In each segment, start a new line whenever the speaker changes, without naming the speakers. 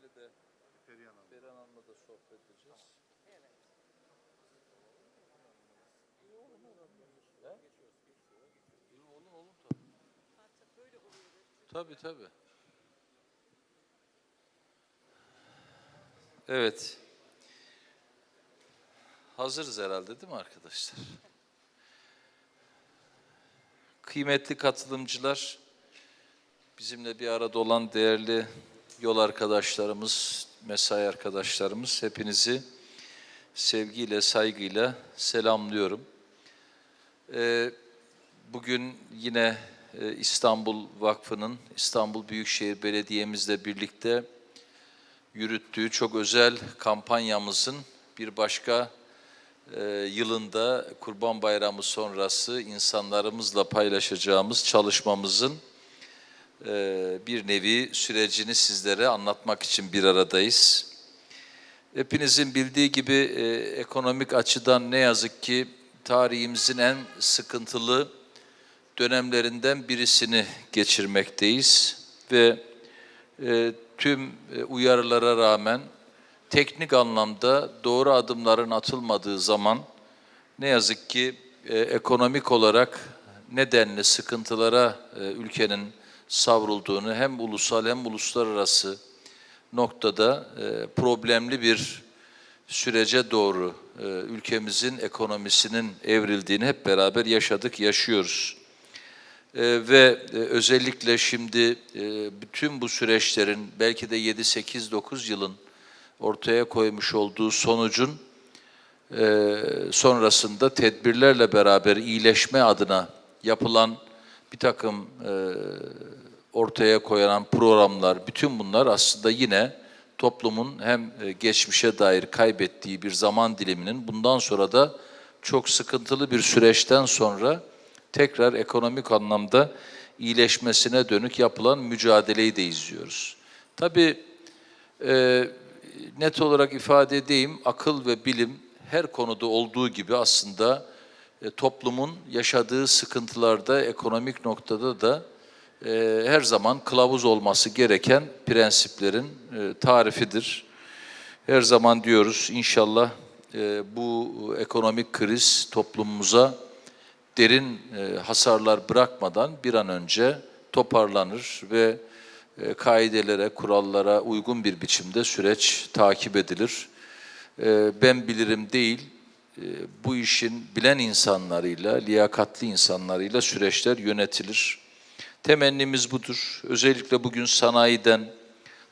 şeyle de
Perihan Hanım.
Beren Hanım'la da sohbet edeceğiz. He? İyi, Olur olur tabii. Tabii tabii. Evet. Hazırız herhalde değil mi arkadaşlar? Kıymetli katılımcılar, bizimle bir arada olan değerli yol arkadaşlarımız, mesai arkadaşlarımız hepinizi sevgiyle, saygıyla selamlıyorum. Ee, bugün yine e, İstanbul Vakfı'nın, İstanbul Büyükşehir Belediye'mizle birlikte yürüttüğü çok özel kampanyamızın bir başka e, yılında Kurban Bayramı sonrası insanlarımızla paylaşacağımız çalışmamızın bir nevi sürecini sizlere anlatmak için bir aradayız. Hepinizin bildiği gibi e, ekonomik açıdan ne yazık ki tarihimizin en sıkıntılı dönemlerinden birisini geçirmekteyiz ve e, tüm e, uyarılara rağmen teknik anlamda doğru adımların atılmadığı zaman ne yazık ki ekonomik olarak nedenli sıkıntılara ülkenin savrulduğunu hem ulusal hem uluslararası noktada e, problemli bir sürece doğru e, ülkemizin ekonomisinin evrildiğini hep beraber yaşadık, yaşıyoruz. E, ve e, özellikle şimdi e, bütün bu süreçlerin belki de 7, 8, 9 yılın ortaya koymuş olduğu sonucun e, sonrasında tedbirlerle beraber iyileşme adına yapılan bir takım e, ortaya koyulan programlar, bütün bunlar aslında yine toplumun hem e, geçmişe dair kaybettiği bir zaman diliminin bundan sonra da çok sıkıntılı bir süreçten sonra tekrar ekonomik anlamda iyileşmesine dönük yapılan mücadeleyi de izliyoruz. Tabii e, net olarak ifade edeyim, akıl ve bilim her konuda olduğu gibi aslında e, toplumun yaşadığı sıkıntılarda, ekonomik noktada da e, her zaman kılavuz olması gereken prensiplerin e, tarifidir. Her zaman diyoruz inşallah e, bu ekonomik kriz toplumumuza derin e, hasarlar bırakmadan bir an önce toparlanır ve e, kaidelere, kurallara uygun bir biçimde süreç takip edilir. E, ben bilirim değil, bu işin bilen insanlarıyla, liyakatli insanlarıyla süreçler yönetilir. Temennimiz budur. Özellikle bugün sanayiden,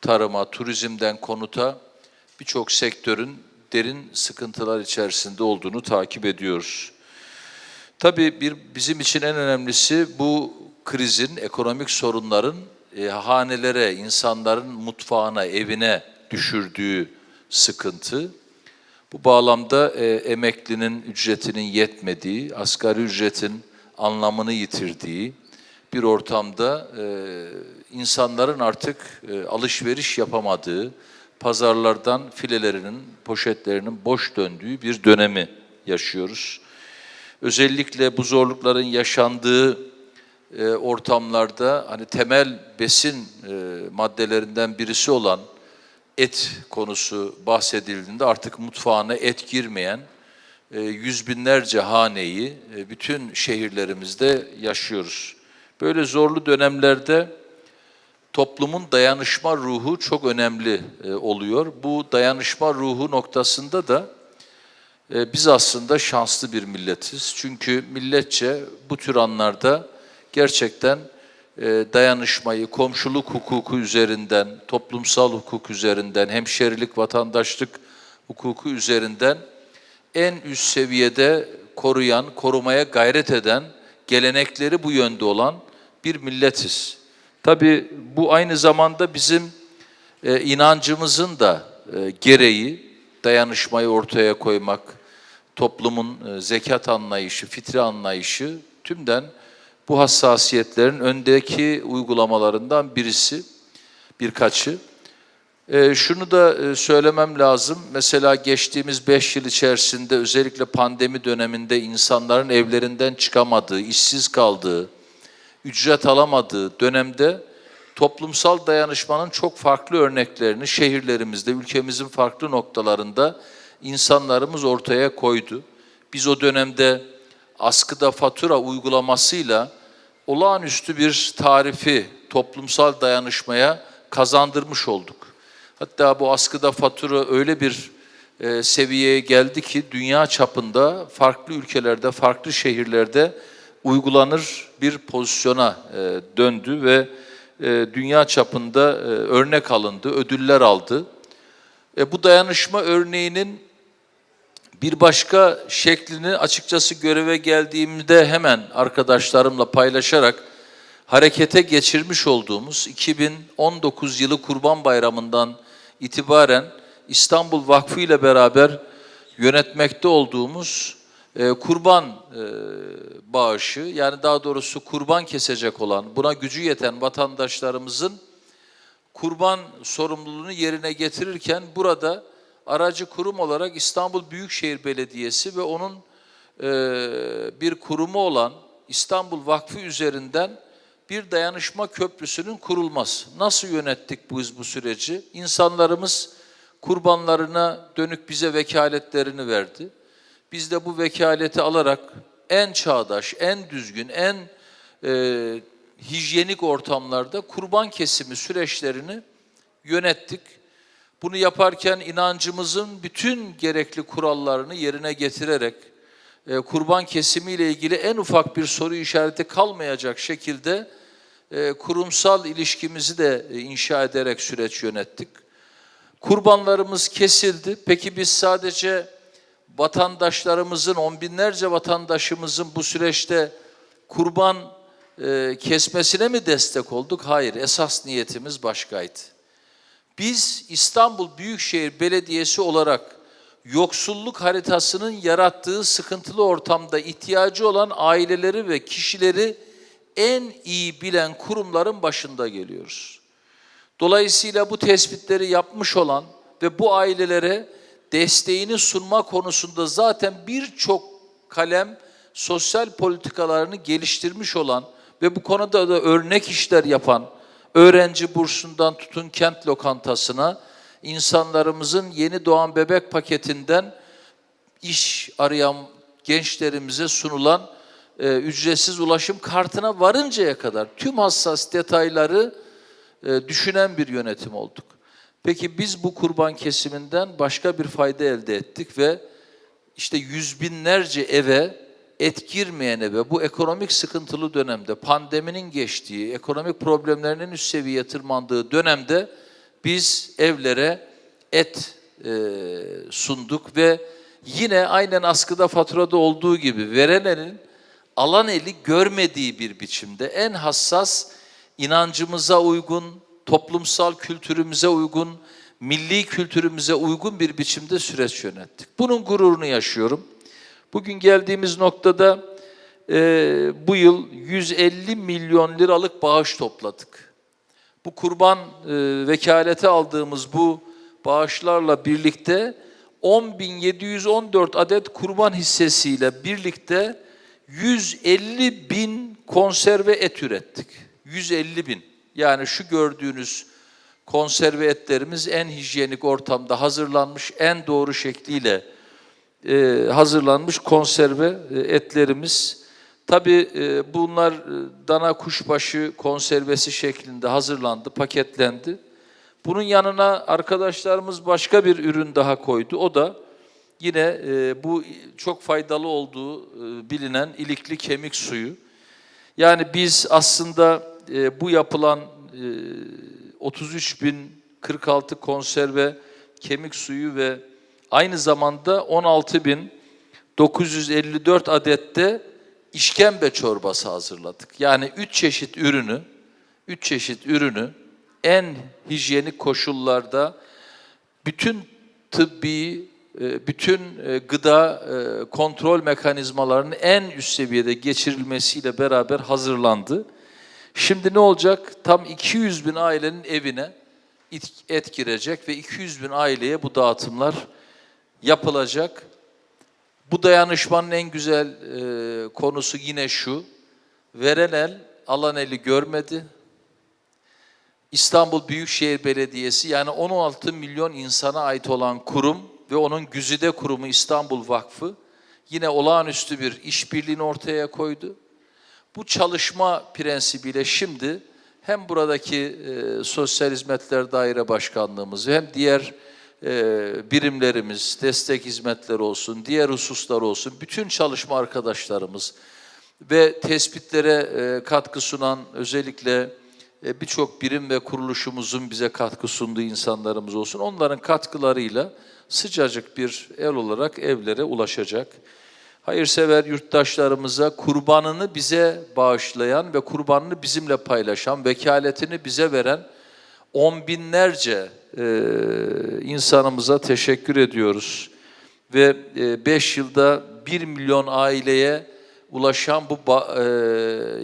tarıma, turizmden konuta birçok sektörün derin sıkıntılar içerisinde olduğunu takip ediyoruz. Tabii bir bizim için en önemlisi bu krizin, ekonomik sorunların e, hanelere, insanların mutfağına, evine düşürdüğü sıkıntı. Bu bağlamda e, emeklinin ücretinin yetmediği, asgari ücretin anlamını yitirdiği bir ortamda e, insanların artık e, alışveriş yapamadığı, pazarlardan filelerinin, poşetlerinin boş döndüğü bir dönemi yaşıyoruz. Özellikle bu zorlukların yaşandığı e, ortamlarda hani temel besin e, maddelerinden birisi olan et konusu bahsedildiğinde artık mutfağına et girmeyen e, yüz binlerce haneyi e, bütün şehirlerimizde yaşıyoruz. Böyle zorlu dönemlerde toplumun dayanışma ruhu çok önemli e, oluyor. Bu dayanışma ruhu noktasında da biz aslında şanslı bir milletiz. Çünkü milletçe bu tür anlarda gerçekten dayanışmayı, komşuluk hukuku üzerinden, toplumsal hukuk üzerinden, hemşerilik, vatandaşlık hukuku üzerinden en üst seviyede koruyan, korumaya gayret eden, gelenekleri bu yönde olan bir milletiz. Tabii bu aynı zamanda bizim e, inancımızın da e, gereği dayanışmayı ortaya koymak, toplumun e, zekat anlayışı, fitri anlayışı tümden bu hassasiyetlerin öndeki uygulamalarından birisi, birkaçı. E, şunu da e, söylemem lazım. Mesela geçtiğimiz beş yıl içerisinde özellikle pandemi döneminde insanların evlerinden çıkamadığı, işsiz kaldığı, ücret alamadığı dönemde toplumsal dayanışmanın çok farklı örneklerini şehirlerimizde, ülkemizin farklı noktalarında insanlarımız ortaya koydu. Biz o dönemde askıda fatura uygulamasıyla olağanüstü bir tarifi toplumsal dayanışmaya kazandırmış olduk. Hatta bu askıda fatura öyle bir e, seviyeye geldi ki dünya çapında farklı ülkelerde, farklı şehirlerde uygulanır bir pozisyona e, döndü ve e, dünya çapında e, örnek alındı, ödüller aldı. E, bu dayanışma örneğinin bir başka şeklini açıkçası göreve geldiğimde hemen arkadaşlarımla paylaşarak harekete geçirmiş olduğumuz 2019 yılı Kurban Bayramı'ndan itibaren İstanbul Vakfı ile beraber yönetmekte olduğumuz e, kurban e, bağışı yani daha doğrusu kurban kesecek olan buna gücü yeten vatandaşlarımızın kurban sorumluluğunu yerine getirirken burada aracı kurum olarak İstanbul Büyükşehir Belediyesi ve onun e, bir kurumu olan İstanbul Vakfı üzerinden bir dayanışma köprüsünün kurulması. Nasıl yönettik biz bu süreci? İnsanlarımız kurbanlarına dönük bize vekaletlerini verdi. Biz de bu vekaleti alarak en çağdaş, en düzgün, en e, hijyenik ortamlarda kurban kesimi süreçlerini yönettik. Bunu yaparken inancımızın bütün gerekli kurallarını yerine getirerek e, kurban kesimiyle ilgili en ufak bir soru işareti kalmayacak şekilde e, kurumsal ilişkimizi de e, inşa ederek süreç yönettik. Kurbanlarımız kesildi. Peki biz sadece vatandaşlarımızın, on binlerce vatandaşımızın bu süreçte kurban e, kesmesine mi destek olduk? Hayır, esas niyetimiz başkaydı. Biz İstanbul Büyükşehir Belediyesi olarak yoksulluk haritasının yarattığı sıkıntılı ortamda ihtiyacı olan aileleri ve kişileri en iyi bilen kurumların başında geliyoruz. Dolayısıyla bu tespitleri yapmış olan ve bu ailelere desteğini sunma konusunda zaten birçok kalem sosyal politikalarını geliştirmiş olan ve bu konuda da örnek işler yapan öğrenci bursundan tutun kent lokantasına insanlarımızın yeni doğan bebek paketinden iş arayan gençlerimize sunulan e, ücretsiz ulaşım kartına varıncaya kadar tüm hassas detayları e, düşünen bir yönetim olduk. Peki biz bu kurban kesiminden başka bir fayda elde ettik ve işte yüz binlerce eve et girmeyen eve bu ekonomik sıkıntılı dönemde pandeminin geçtiği, ekonomik problemlerinin üst seviyeye tırmandığı dönemde biz evlere et e, sunduk ve yine aynen askıda faturada olduğu gibi veren elin alan eli görmediği bir biçimde en hassas inancımıza uygun, toplumsal kültürümüze uygun, milli kültürümüze uygun bir biçimde süreç yönettik. Bunun gururunu yaşıyorum. Bugün geldiğimiz noktada e, bu yıl 150 milyon liralık bağış topladık. Bu kurban e, vekalete aldığımız bu bağışlarla birlikte 10.714 adet kurban hissesiyle birlikte 150 bin konserve et ürettik. 150 bin. Yani şu gördüğünüz konserve etlerimiz en hijyenik ortamda hazırlanmış, en doğru şekliyle e, hazırlanmış konserve e, etlerimiz. Tabii e, bunlar e, dana kuşbaşı konservesi şeklinde hazırlandı, paketlendi. Bunun yanına arkadaşlarımız başka bir ürün daha koydu. O da yine e, bu çok faydalı olduğu e, bilinen ilikli kemik suyu. Yani biz aslında e, bu yapılan e, 33.046 konserve kemik suyu ve aynı zamanda 16.954 adette işkembe çorbası hazırladık. Yani üç çeşit ürünü, üç çeşit ürünü en hijyenik koşullarda bütün tıbbi, e, bütün e, gıda e, kontrol mekanizmalarının en üst seviyede geçirilmesiyle beraber hazırlandı. Şimdi ne olacak? Tam 200 bin ailenin evine et girecek ve 200 bin aileye bu dağıtımlar yapılacak. Bu dayanışmanın en güzel e, konusu yine şu. Veren el alan eli görmedi. İstanbul Büyükşehir Belediyesi yani 16 milyon insana ait olan kurum ve onun güzide kurumu İstanbul Vakfı yine olağanüstü bir işbirliğini ortaya koydu. Bu çalışma prensibiyle şimdi hem buradaki e, Sosyal Hizmetler Daire Başkanlığımız hem diğer birimlerimiz, destek hizmetleri olsun, diğer hususlar olsun, bütün çalışma arkadaşlarımız ve tespitlere e, katkı sunan özellikle e, birçok birim ve kuruluşumuzun bize katkı sunduğu insanlarımız olsun. Onların katkılarıyla sıcacık bir el olarak evlere ulaşacak. Hayırsever yurttaşlarımıza kurbanını bize bağışlayan ve kurbanını bizimle paylaşan, vekaletini bize veren on binlerce e, insanımıza teşekkür ediyoruz. Ve 5 yılda 1 milyon aileye ulaşan bu e,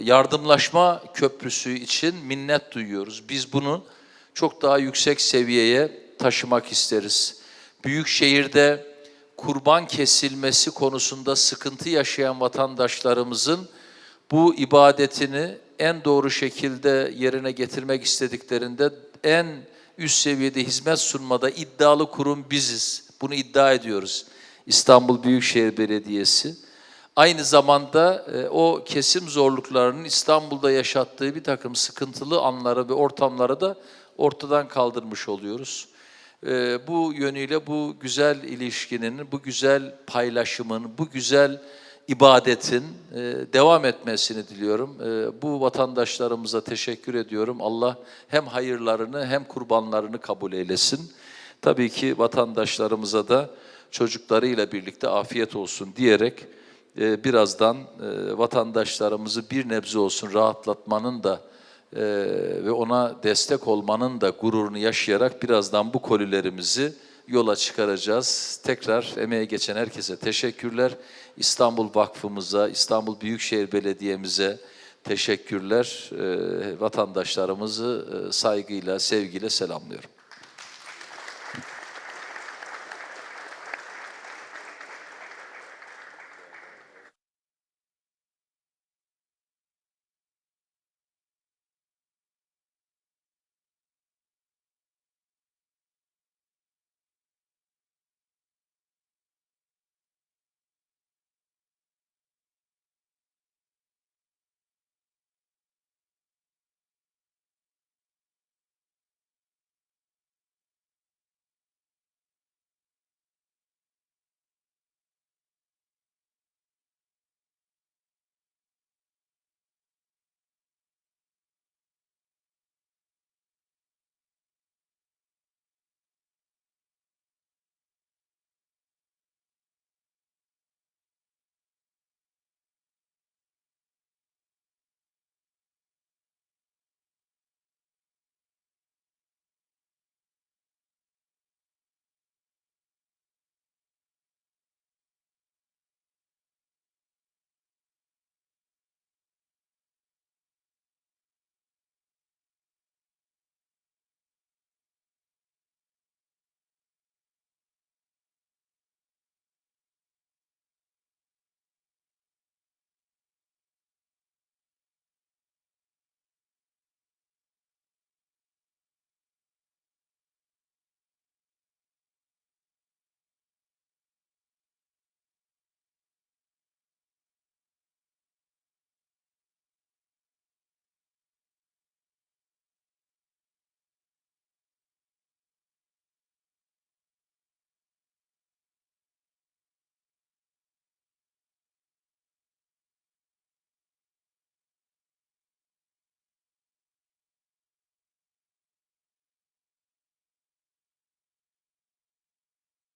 yardımlaşma köprüsü için minnet duyuyoruz. Biz bunu çok daha yüksek seviyeye taşımak isteriz. Büyük şehirde kurban kesilmesi konusunda sıkıntı yaşayan vatandaşlarımızın bu ibadetini en doğru şekilde yerine getirmek istediklerinde en üst seviyede hizmet sunmada iddialı kurum biziz. Bunu iddia ediyoruz. İstanbul Büyükşehir Belediyesi. Aynı zamanda e, o kesim zorluklarının İstanbul'da yaşattığı bir takım sıkıntılı anları ve ortamları da ortadan kaldırmış oluyoruz. E, bu yönüyle bu güzel ilişkinin, bu güzel paylaşımın, bu güzel ibadetin e, devam etmesini diliyorum. E, bu vatandaşlarımıza teşekkür ediyorum. Allah hem hayırlarını hem kurbanlarını kabul eylesin. Tabii ki vatandaşlarımıza da çocuklarıyla birlikte afiyet olsun diyerek e, birazdan vatandaşlarımızı bir nebze olsun rahatlatmanın da ve ona destek olmanın da gururunu yaşayarak birazdan bu kolilerimizi yola çıkaracağız. Tekrar emeğe geçen herkese teşekkürler. İstanbul Vakfımıza, İstanbul Büyükşehir Belediye'mize teşekkürler. E, vatandaşlarımızı e, saygıyla, sevgiyle selamlıyorum.